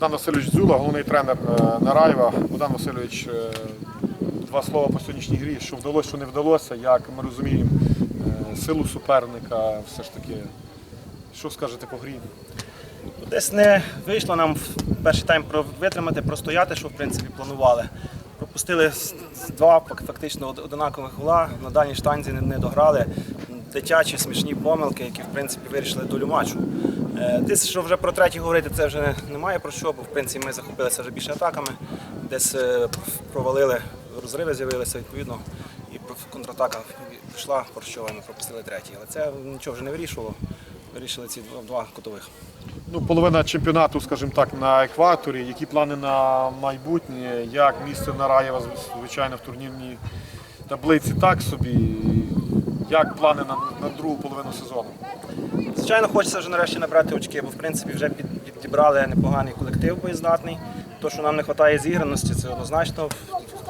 Богдан Васильович Дзюла, головний тренер е, Нараєва. Богдан Васильович, е, два слова по сьогоднішній грі. Що вдалося, що не вдалося, як ми розуміємо е, силу суперника, все ж таки. Що скажете по грі? Десь не вийшло нам перший тайм витримати, простояти, що в принципі планували. Пропустили два фактично одинакових гола, на дальній штанзі не, дограли. Дитячі смішні помилки, які в принципі вирішили долю матчу. Десь, що вже про третій говорити, це вже немає про що, бо в принципі ми захопилися вже більше атаками, десь е, провалили, розриви з'явилися відповідно, і контратака пішла Борщова, і ми пропустили третій. Але це нічого вже не вирішувало. Вирішили ці два, два кутових. Ну, половина чемпіонату, скажімо так, на екваторі. Які плани на майбутнє? Як місце Нараєва, звичайно, в турнірній таблиці так собі. Як плани на, на другу половину сезону? Звичайно, хочеться вже нарешті набрати очки, бо в принципі вже під- підібрали непоганий колектив боєздатний. То, що нам не вистачає зіграності, це однозначно.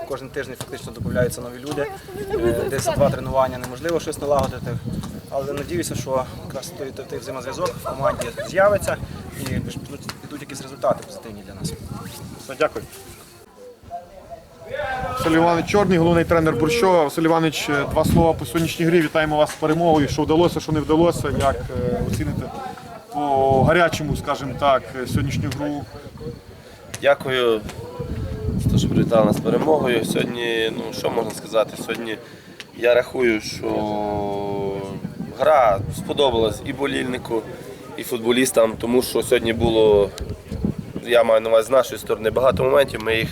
Кожен тиждень фактично додаються нові люди. Е, Десь два тренування неможливо щось налагодити. Але надіюся, що якраз той, той, той взаємозв'язок в команді з'явиться і підуть, підуть якісь результати позитивні для нас. Все, дякую. Василь Іванович Чорний, головний тренер Борщова. Василь Іванович, е, два слова по сьогоднішній грі. Вітаємо вас з перемогою. Що вдалося, що не вдалося. Як е, оціните по гарячому, скажімо так, е, сьогоднішню гру. Дякую що привітали нас з перемогою. Сьогодні, ну що можна сказати, сьогодні я рахую, що гра сподобалась і болільнику, і футболістам, тому що сьогодні було, я маю на увазі з нашої сторони, багато моментів. Ми їх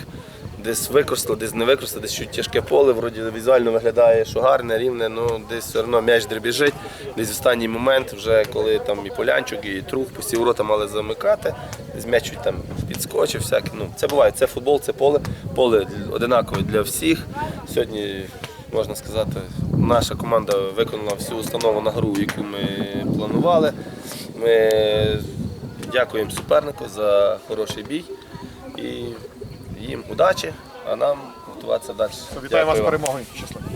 десь використали, десь не використали, десь чуть тяжке поле, вроді візуально виглядає, що гарне, рівне, ну десь все одно м'яч дребіжить. Десь останній момент, вже коли там і полянчик, і трух, пусті ворота мали замикати, десь м'яч там підскочив, всяке. Ну, це буває, це футбол, це поле, поле одинакове для всіх. Сьогодні, можна сказати, наша команда виконала всю установу на гру, яку ми планували. Ми дякуємо супернику за хороший бій і їм удачі, а нам готуватися далі. Вітаю вас з перемогою. Щасливо.